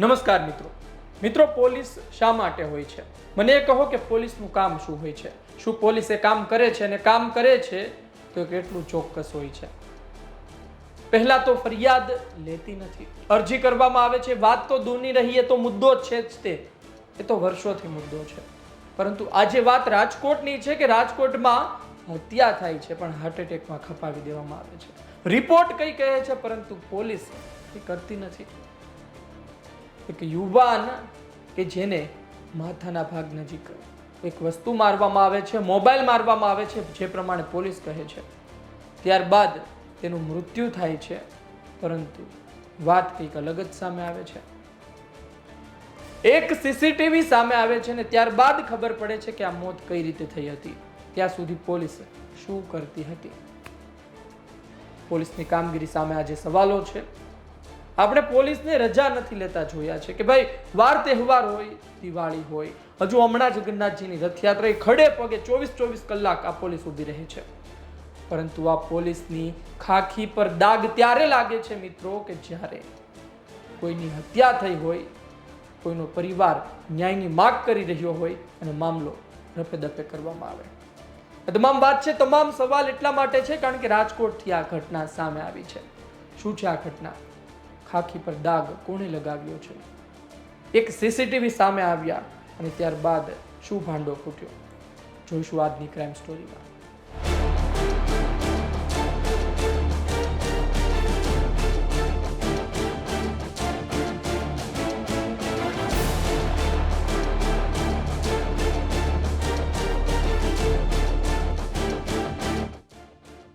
નમસ્કાર મિત્રો. મિત્રો, પોલીસ શા માટે હોય છે? મને એ કહો કે પોલીસનું કામ શું હોય છે? શું પોલીસ એ કામ કરે છે અને કામ કરે છે તો કેટલું ચોક્કસ હોય છે? પહેલાં તો ફરિયાદ લેતી નથી. અરજી કરવામાં આવે છે, વાત તો દૂરની રહીએ તો મુદ્દો છે જ તે. એ તો વર્ષોથી મુદ્દો છે. પરંતુ આજે વાત રાજકોટની છે કે રાજકોટમાં હત્યા થાય છે, પણ હાર્ટ એટેકમાં ખપાવી દેવામાં આવે છે. રિપોર્ટ કઈ કહે છે, પરંતુ પોલીસ એ કરતી નથી. એક યુવાન કે જેને માથાના ભાગ નજીક એક વસ્તુ મારવામાં આવે છે, મોબાઈલ મારવામાં આવે છે, જે પ્રમાણે પોલીસ કહે છે. ત્યારબાદ તેનું મૃત્યુ થાય છે, પરંતુ વાત કંઈક અલગ જ સામે આવે છે. એક સીસીટીવી સામે આવે છે ને ત્યારબાદ ખબર પડે છે કે આ મોત કઈ રીતે થઈ હતી. ત્યાં સુધી પોલીસ શું કરતી હતી? પોલીસની કામગીરી સામે આજે સવાલો છે. આપણે પોલીસને રજા નથી લેતા જોયા છે કે ભાઈ, વાર તહેવાર હોય, દિવાળી હોય, હજુ હમણાં જગન્નાથજીની રથયાત્રા એ ખડે પગે ચોવીસ ચોવીસ કલાક આ પોલીસ ઊભી રહે છે. પરંતુ આ પોલીસની ખાખી પર દાગ ત્યારે લાગે છે મિત્રો કે જ્યારે કોઈની હત્યા થઈ હોય, કોઈનો પરિવાર ન્યાયની માગ કરી રહ્યો હોય અને મામલો રફે દફે કરવામાં આવે. તમામ વાત છે, તમામ સવાલ એટલા માટે છે કારણ કે રાજકોટથી આ ઘટના સામે આવી છે. શું છે આ ઘટના? ખાખી પર દાગ કોણે લગાવ્યો છે? એક સીસીટીવી સામે આવ્યા અને ત્યારબાદ શું ભાંડો ફૂટ્યો. જોઈશું આજની ક્રાઇમ સ્ટોરીમાં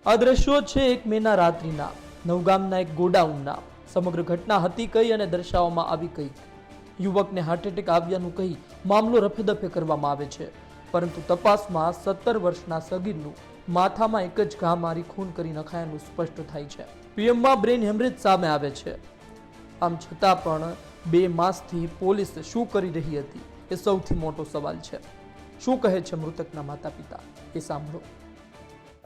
આ દ્રશ્યો છે એક મેના રાત્રિના, નવગામના એક ગોડાઉનના. સમગ્ર ઘટના હતી કઈ અને દર્શાવવામાં આવી કઈ? યુવકને હાર્ટ એટેક આવ્યાનું કહી મામલો રફેદફે કરવામાં આવે છે. પરંતુ તપાસમાં સત્તર વર્ષના સગીરનું માથામાં એક જ ઘા મારી ખૂન કરી નખાયાનું સ્પષ્ટ થાય છે. પીએમમાં બ્રેન હેમરેજ સામે આવે છે. આમ છતાં પણ બે માસથી પોલીસ શું કરી રહી હતી એ સૌથી મોટો સવાલ છે. શું કહે છે મૃતકના માતા પિતા એ સાંભળો.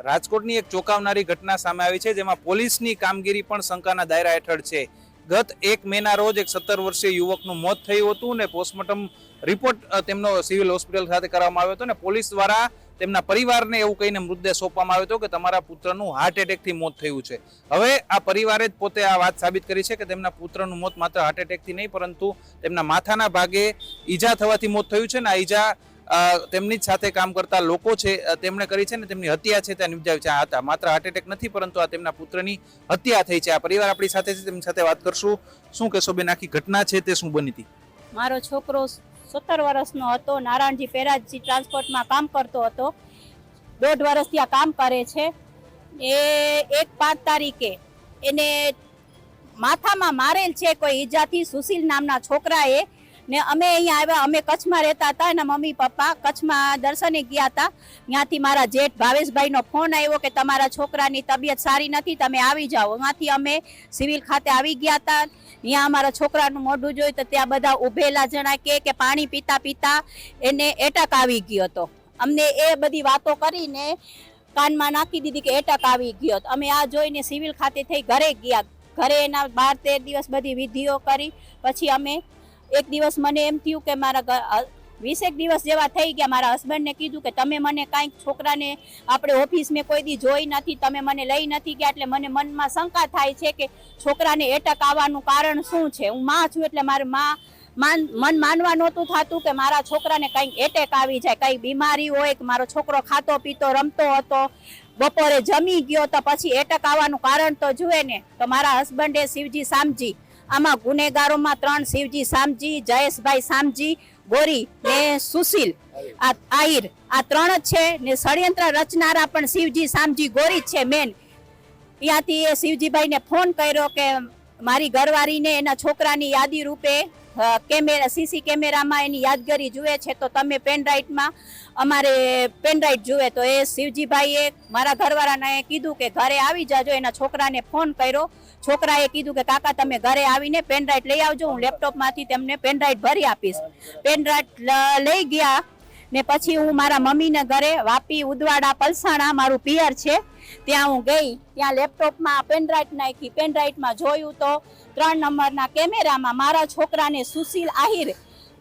રાજકોટની એક ચોંકાવનારી ઘટના સામે આવી છે, જેમાં પોલીસની કામગીરી પણ શંકાના દાયરા હેઠળ છે. ગત એક મેના રોજ એક સત્તર વર્ષીય યુવકનું મોત થયું હતું અને પોસ્ટમોર્ટમ રિપોર્ટ તેમનો સિવિલ હોસ્પિટલ ખાતે કરવામાં આવ્યો હતો ને પોલીસ દ્વારા તેમના પરિવારને એવું કહીને મૃતદેહ સોંપવામાં આવ્યો હતો કે તમારા પુત્રનું હાર્ટ એટેકથી મોત થયું છે. હવે આ પરિવારે જ પોતે આ વાત સાબિત કરી છે કે તેમના પુત્રનું મોત માત્ર હાર્ટ એટેકથી નહીં, પરંતુ તેમના માથાના ભાગે ઈજા થવાથી મોત થયું છે ને આ ઈજા તેમની જ સાથે કામ કરતા લોકો છે તેમણે કરી છે ને તેમની હત્યા છે, ત્યાં નિપજાવી છે. આ હતા. માત્ર હાર્ટ એટેક નથી, પરંતુ આ તેમના પુત્રની હત્યા થઈ છે. આ પરિવાર આપણી સાથે છે, તેમની સાથે વાત કરશું. શું કહેશો બેન, આખી ઘટના છે તે શું બની હતી? મારો છોકરો સત્તર વર્ષનો હતો નારાયણજી પેરાજી ટ્રાન્સપોર્ટમાં કામ કરતો હતો. દોઢ વર્ષથી આ કામ કરે છે. એ એક પાંચ તારીખે એને માથામાં મારેલ છે કોઈ ઈજાથી સુશીલ નામના છોકરાએ ને અમે અહીંયા આવ્યા, અમે કચ્છમાં રહેતા હતા એના મમ્મી પપ્પા કચ્છમાં દર્શને ગયા હતા. ત્યાંથી મારા જેઠ ભાવેશભાઈનો ફોન આવ્યો કે તમારા છોકરાની તબિયત સારી નથી, તમે આવી જાઓ. ત્યાંથી અમે સિવિલ ખાતે આવી ગયા હતા. ત્યાં અમારા છોકરાનું મોઢું જોયું તો ત્યાં બધા ઉભેલા જણા કે કે પાણી પીતા પીતા એને એટક આવી ગયો હતો. અમને એ બધી વાતો કરીને કાનમાં નાખી દીધી કે એટક આવી ગયો. અમે આ જોઈને સિવિલ ખાતે થઈ ઘરે ગયા. ઘરે એના બાર તેર દિવસ બધી વિધિઓ કરી. પછી અમે એક દિવસ મને એમ થયું કે મારા વીસેક દિવસ જેવા થઈ ગયા. મારા હસબન્ડને કીધું કે તમે મને કાંઈક છોકરાને આપણે ઓફિસ મેં કોઈ દી જોઈ નથી, તમે મને લઈ નથી ગયા. એટલે મને મનમાં શંકા થાય છે કે છોકરાને એટક આવવાનું કારણ શું છે? હું માં છું એટલે મારે માં, માન, મન માનવા નહોતું થતું કે મારા છોકરાને કંઈક એટેક આવી જાય. કંઈ બીમારી હોય કે મારો છોકરો ખાતો પીતો, રમતો હતો, બપોરે જમી ગયો તો પછી એટક આવવાનું કારણ તો જુએ ને. તો મારા હસબન્ડે શિવજી સામજી આમાં ગુનેગારોમાં ત્રણ શિવજી સામજી જયેશભાઈ સામજી ગોરી ને સુશીલ. આ આહિર. આ ત્રણ જ છે ને ષડયંત્ર રચનારા પણ શિવજી સામજી ગોરી છે મેન ત્યાંથી એ શિવજીભાઈને ફોન કર્યો કે મારી ઘરવાળીને એના છોકરાની યાદી રૂપે કેમેરા, સીસી કેમેરામાં એની યાદગારી જુએ છે, તો તમે પેનડ્રાઈવમાં અમારે પેનડ્રાઈવ જુએ, તો એ શિવજીભાઈએ મારા ઘરવાળાને કીધું કે ઘરે આવી જાજો, એના છોકરાને ફોન કર્યો. છોકરાએ કીધું કે, કાકા, તમે ઘરે આવીને પેનડ્રાઈવ લઈ આવજો, હું લેપટોપમાંથી તેમને પેનડ્રાઈવ ભરી આપીશ. પેનડ્રાઈવ લઈ ગયા. ને પછી હું મારા મમ્મીને ઘરે વાપી, ઉદવાડા, પલસાણા, મારું પિયર છે, ત્યાં હું ગઈ. ત્યાં લેપટોપમાં પેનડ્રાઇટ નાખી પેનડ્રાઈવમાં જોયું તો ત્રણ નંબરના કેમેરામાં મારા છોકરાને સુશીલ આહિર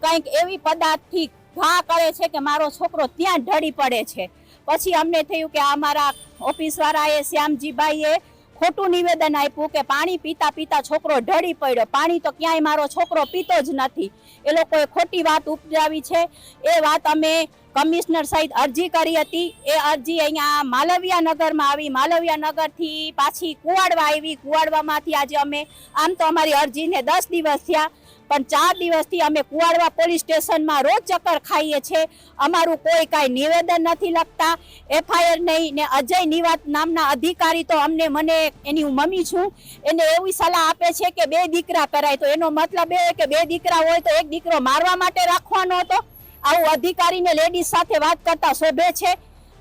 કંઈક એવી પદાર્થથી ઘા કરે છે કે મારો છોકરો ત્યાં ઢળી પડે છે. પછી અમને થયું કે આ મારા ઓફિસવાળાએ શ્યામજીભાઈએ ખોટું નિવેદન આપ્યું કે પાણી પીતા પીતા છોકરો ઢળી પડ્યો. પાણી તો ક્યાંય મારો છોકરો પીતો જ નથી. એ લોકોએ ખોટી વાત ઉપજાવી છે. એ વાત અમે કમિશનર સહિત અરજી કરી હતી. એ અરજી અહીંયા માલવિયા નગરમાં આવી. માલવિયા નગરથી પાછી કુવાડવા આવી. કુવાડવામાંથી આજે અમે, આમ તો અમારી અરજીને દસ દિવસ થયા. પણ ચાર દિવસથી અમે કુવાડવા પોલીસ સ્ટેશનમાં રોજ ચક્કર ખાઈએ છીએ. અમારું કોઈ કાંઈ નિવેદન નથી લખતા. એફઆઈઆર નહીં ને અજય નિવાત નામના અધિકારી તો અમને મને એની હું મમ્મી છું. એને એવી સલાહ આપે છે કે બે દીકરા કરાય તો એનો મતલબ એ કે બે દીકરા હોય તો એક દીકરો મારવા માટે રાખવાનો હતો. આવું અધિકારીને લેડીઝ સાથે વાત કરતા શોભે છે.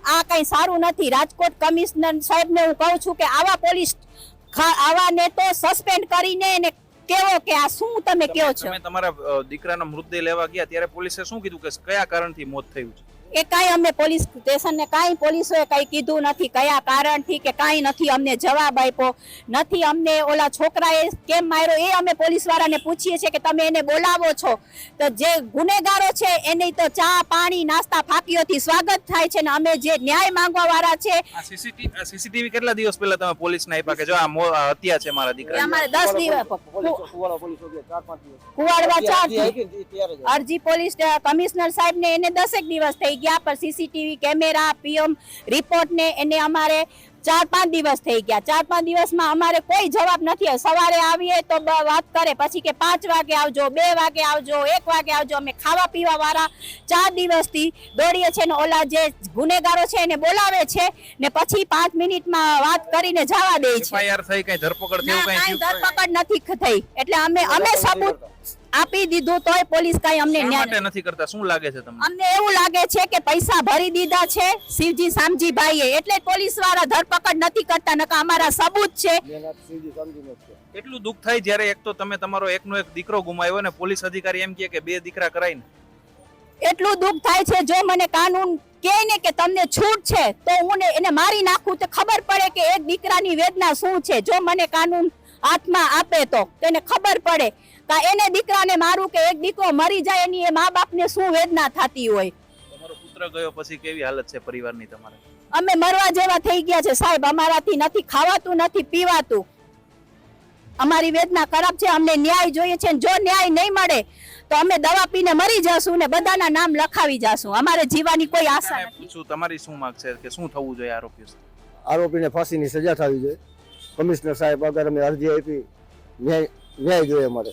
આ કંઈ સારું નથી. રાજકોટ કમિશનર સાહેબને હું કહું છું કે આવા પોલીસ આવા આવાને તો સસ્પેન્ડ કરીને એને કેવો કે આ શું તમે કહો છો? તમે તમારા દીકરાનો મૃતદેહ લેવા ગયા ત્યારે પોલીસે શું કીધું કે કયા કારણથી મોત થયું છે? એ કાંઈ અમને પોલીસ સ્ટેશનને કાંઈ પોલીસોએ કાંઈ કીધું નથી. કયા કારણથી કે કાંઈ નથી અમને જવાબ આપ્યો. નથી અમને ઓલા છોકરાએ કેમ માર્યો? એ અમે પોલીસવાળાને પૂછીએ છીએ કે તમે એને બોલાવો છો. તો જે ગુનેગારો છે એને તો ચા પાણી નાસ્તા ફાકીઓથી સ્વાગત થાય છે ને અમે જે ન્યાય માંગવા વાળા છે સીસીટીવી કેટલા દિવસ પહેલા તમે પોલીસને આપ્યા કે જો આ હત્યા છે મારા દીકરા અમારે દસ દિવસ કુવાડવા ચાર અરજી પોલીસ કમિશનર સાહેબ ને એને દસેક દિવસ થઈ ગયા પર સીસીટીવી કેમેરા પીએમ રિપોર્ટ ને એને અમારે ચાર પાંચ દિવસ થઈ ગયા. ચાર પાંચ દિવસમાં અમારે કોઈ જવાબ નથી. સવારે આવીએ તો વાત કરે પછી કે પાંચ વાગે આવજો બે વાગે આવજો એક વાગે આવજો અમે ખાવા પીવા વાળા ચાર દિવસથી દોડીએ છીએ ને ઓલા જે ગુનેગારો છે એને બોલાવે છે ને પછી પાંચ મિનિટમાં વાત કરીને જવા દે છે. ધરપકડ નથી થઈ. એટલે અમે અમે સબૂત આપી દીધું તોય પોલીસ કાંઈ અમને માટે નથી કરતા? શું લાગે છે તમને? અમને એવું લાગે છે કે પૈસા ભરી દીધા છે શિવજી શામજીભાઈએ એટલે પોલીસવાળા ધરપકડ નથી કરતા નકા અમારા સબૂત છે. એટલું દુઃખ થાય જ્યારે એક તો તમે તમારો એકનો એક દીકરો ગુમાવ્યો ને પોલીસ અધિકારી એમ કહે કે બે દીકરા કરાઈને. એટલું દુઃખ થાય છે જો મને કાનૂન કહે ને કે તમને છૂટ છે તો હું એને મારી નાખું તો ખબર પડે કે એક દીકરાની વેદના શું છે. જો મને કાનૂન હાથમાં આપે તો તેને ખબર પડે. કે એને દીકરાને મારું કે એક દીકરો મરી જાય એની એ મા બાપને શું વેદના થતી હોય? તમારો પુત્ર ગયો પછી કેવી હાલત છે પરિવારની તમારે? અમે મરવા જેવા થઈ ગયા છે સાહેબ અમારાથી નથી ખાવાતું નથી પીવાતું. અમારી વેદના ખરાબ છે અમને ન્યાય જોઈએ છે જો ન્યાય નહીં મળે તો અમે દવા પીને મરી જશું ને બધાના નામ લખાવી જશું. અમારે જીવાની કોઈ આશા નથી. પૂછું તમારી શું માંગ છે કે શું થવું જોઈએ આરોપીઓ આરોપીને ફાંસીની સજા થવી જોઈએ. કમિશનર સાહેબ આગળ અમે અરજી આપી ન્યાય ન્યાય જોઈએ અમારે.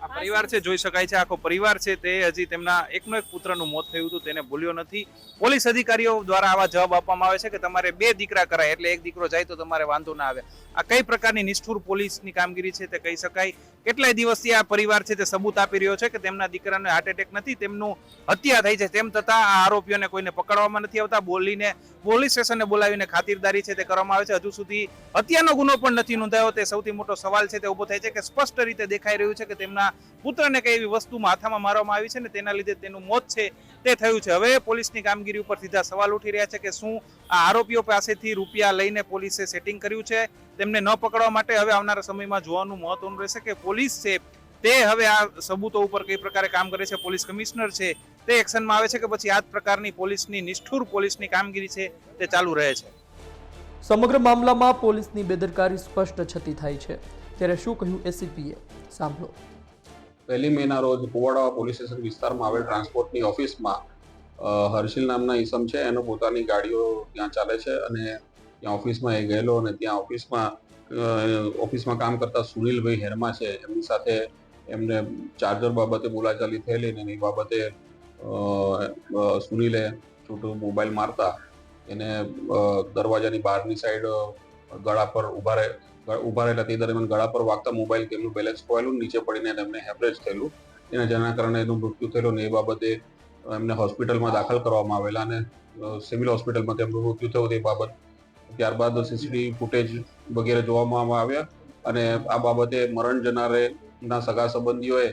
આ પરિવાર છે જોઈ શકાય છે આખો પરિવાર છે તે હજી તેમના એકનો એક પુત્રનું મોત થયું હતું તેને ભૂલ્યો નથી. પોલીસ અધિકારીઓ દ્વારા આવા જવાબ આપવામાં આવે છે કે તમારે બે દીકરા કરાય એટલે એક દીકરો જાય તો તમારે વાંધો ના આવે. આ કઈ પ્રકારની નિષ્ઠુર પોલીસની કામગીરી છે તે કહી શકાય? કેટલાય દિવસથી આ પરિવાર છે તે સબૂત આપી રહ્યો છે કે તેમના દીકરાને હાર્ટ એટેક નથી તેમનું હત્યા થઈ છે તેમ છતાં આ આરોપીઓને કોઈને પકડવામાં નથી આવતા. બોલીને પોલીસ સ્ટેશને બોલાવીને ખાતરદારી છે તે કરવામાં આવે છે. હજુ સુધી હત્યાનો ગુનો પણ નથી નોંધાયો. તે સૌથી મોટો સવાલ છે તે ઊભો થાય છે કે સ્પષ્ટ રીતે દેખાઈ રહ્યું છે કે તેમના પુત્રને કઈ એવી વસ્તુ માથામાં મારવામાં આવી છે ને તેના લીધે તેનું મોત છે તે થયું છે. હવે પોલીસની કામગીરી ઉપર સીધા સવાલ ઉઠી રહ્યા છે કે શું આ આરોપીઓ પાસેથી રૂપિયા લઈને પોલીસે સેટિંગ કર્યું છે? તેમને ન પકડવા માટે હવે આવનારા સમયમાં જોવાનું મહત્વનું રહેશે કે પોલીસ છે તે હવે આ સબૂતો ઉપર કઈ પ્રકારે કામ કરે છે? પોલીસ કમિશનર છે તે એક્શનમાં આવે છે કે પછી આ જ પ્રકારની પોલીસની નિષ્ઠુર પોલીસની કામગીરી છે તે ચાલુ રહે છે? સમગ્ર મામલામાં પોલીસની બેદરકારી સ્પષ્ટ છતી થાય છે. ત્યારે શું કહ્યું એસીપીએ સાંભળો. પહેલી મેના રોજ કુવાડા પોલીસ સ્ટેશન વિસ્તારમાં આવેલ ટ્રાન્સપોર્ટની ઓફિસમાં હર્ષિલ નામના ઈસમ છે. એનો પોતાની ગાડીઓ ત્યાં ચાલે છે અને ત્યાં ઓફિસમાં એ ગયેલો અને ત્યાં ઓફિસમાં ઓફિસમાં કામ કરતા સુનિલભાઈ હેરમા છે. એમની સાથે એમને ચાર્જર બાબતે બોલાચાલી થયેલી અને એ બાબતે સુનિલે છૂટું મોબાઈલ મારતા. એને દરવાજાની બહારની સાઈડ ગળા પર ઊભા રહે ઊભા રહેલા તે દરમિયાન ગળા પર વાગતા મોબાઈલ કે બેલેન્સ ખોવાયેલું, નીચે પડીને એમને હેમરેજ થયેલું. એના જેના કારણે એનું મૃત્યુ થયેલું ને એ બાબતે એમને હોસ્પિટલમાં દાખલ કરવામાં આવેલા અને સિવિલ હોસ્પિટલમાં તેમનું મૃત્યુ થયું તે બાબત. ત્યારબાદ સીસીટીવી ફૂટેજ વગેરે જોવામાં આવ્યા અને આ બાબતે મરણ જનારે ના સગા સંબંધીઓએ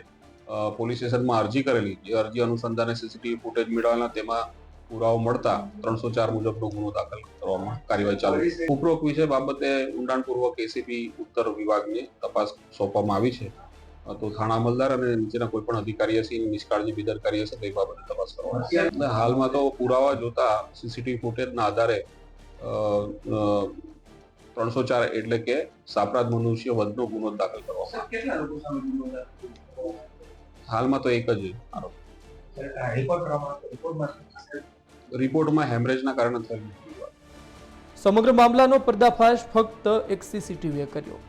પોલીસ સ્ટેશનમાં અરજી કરેલી. જે અરજી અનુસંધાને સીસીટીવી ફૂટેજ મેળવેલા તેમાં પુરાવો મળતા ત્રણસો ચાર મુજબનો ગુનો દાખલ કરવામાં કાર્યવાહી ચાલુ છે. ઉપરોક્ત વિષય બાબતે ઊંડાણપૂર્વક એસીપી ઉત્તર વિભાગને તપાસ સોંપવામાં આવી છે. તો થાણા અમલદાર અને નીચેના કોઈ પણ અધિકારી હશે નિષ્કાળજી બેદરકારી હશે તે બાબતે તપાસ કરવામાં એટલે હાલમાં તો પુરાવા જોતા સીસીટીવી ફૂટેજના આધારે ત્રણસો ચાર એટલે કે સાપરાધ મનુષ્ય વધનો ગુનો દાખલ કરવામાં હાલમાં તો એક જ આરોપ. રિપોર્ટમાં હેમરેજના કારણે થયેલું સમગ્ર મામલાનો પર્દાફાશ ફક્ત એક સીસીટીવીએ કર્યો.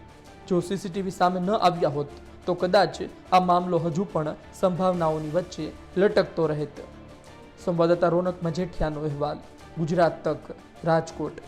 જો સીસીટીવી સામે ન આવ્યા હોત, તો કદાચ આ મામલો હજુ પણ સંભાવનાઓની વચ્ચે લટકતો રહેત. સંવાદદાતા રોનક મજેઠિયાનો અહેવાલ, ગુજરાત તક, રાજકોટ.